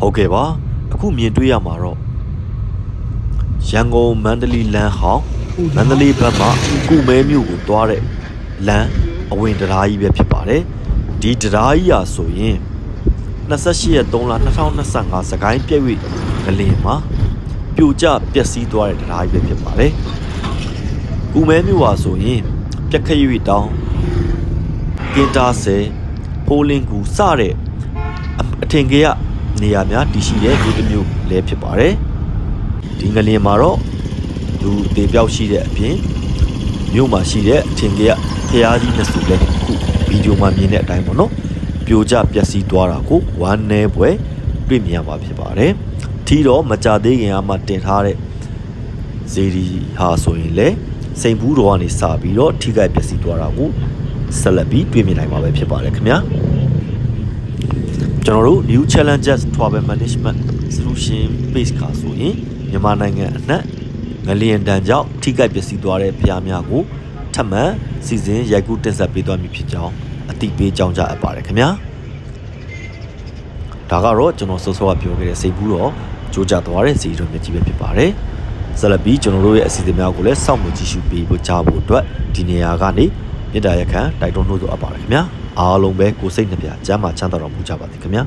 ဟုတ်ကဲ့ပါအခုမြင်တွေ့ရမှာတော့ရန်ကုန်မန္တလေးလမ်းဟောင်းမန္တလေးဘက်မှကုမဲမြို့ကိုသွားတဲ့လမ်းအဝင်တရားကြီးပဲဖြစ်ပါတယ်ဒီတရားကြီးရာဆိုရင်28ရက်3လ2025စကိုင်းပြည့်၍ကလင်မှာပြိုကျပျက်စီးသွားတဲ့တရားကြီးပဲဖြစ်ပါတယ်ကုမဲမြို့ဟာဆိုရင်ပြက်ခရွေတောင်းကင်တာဆယ်ဖိုးလင်းကူစတဲ့အအထင်ကြီးက နေရာများတည်ရှိတဲ့မြို့တစ်မြို့လည်းဖြစ်ပါတယ်ဒီငလင်မှာတော့လူတေပြောက်ရှိတဲ့အပြင်မြို့မှာရှိတဲ့အထင်ကြီးဖျားကြီးနှစ်စုလည်းခုဗီဒီယိုမှာမြင်တဲ့အတိုင်းပေါ့နော်ပြိုကျပျက်စီးသွားတာကိုဝမ်းနည်းပွဲတွေ့မြင်ရမှာဖြစ်ပါတယ်ထီတော့မကြသေးခင်အမှတင်ထားတဲ့ဇေဒီဟာဆိုရင်လေစိန်ဘူးတော်ကနေစပြီးတော့ထိခိုက်ပျက်စီးသွားတာကိုဆက်လက်ပြီးတွေ့မြင်နိုင်မှာပဲဖြစ်ပါတယ်ခင်ဗျာ ကျွန်တော်တို့ New Challenges Travel Management Solution Base ကဆိုရင်မြန်မာနိုင်ငံအနှံ့ငလျင်တန်ကြောင့်ထိခိုက်ပျက်စီးသွားတဲ့ဖျားများကိုထပ်မံစီစဉ်ရိုက်ကူးတင်ဆက်ပေးသွားမည်ဖြစ်ကြောင်းအသိပေးကြောင်းကြအပ်ပါတယ်ခင်ဗျာဒါကတော့ကျွန်တော်စောစောကပြောခဲ့တဲ့စိတ်ဘူးတော့ကြိုးကြသွားတဲ့စီတော်မြကြီးပဲဖြစ်ပါတယ်ဇလဘီကျွန်တော်တို့ရဲ့အစီအစဉ်များကိုလည်းစောင့်မျှော်ကြည့်ရှုပေးဖို့ကြားဖို့အတွက်ဒီနေရာကနေ မြေတားရခံတိုက်တွန်းလို့ဆိုအပ်ပါတယ်ခင်ဗျာအားလုံးပဲကိုယ်စိတ်နှပြကျမ်းမာချမ်းသာတော်မူကြပါစေခင်ဗျာ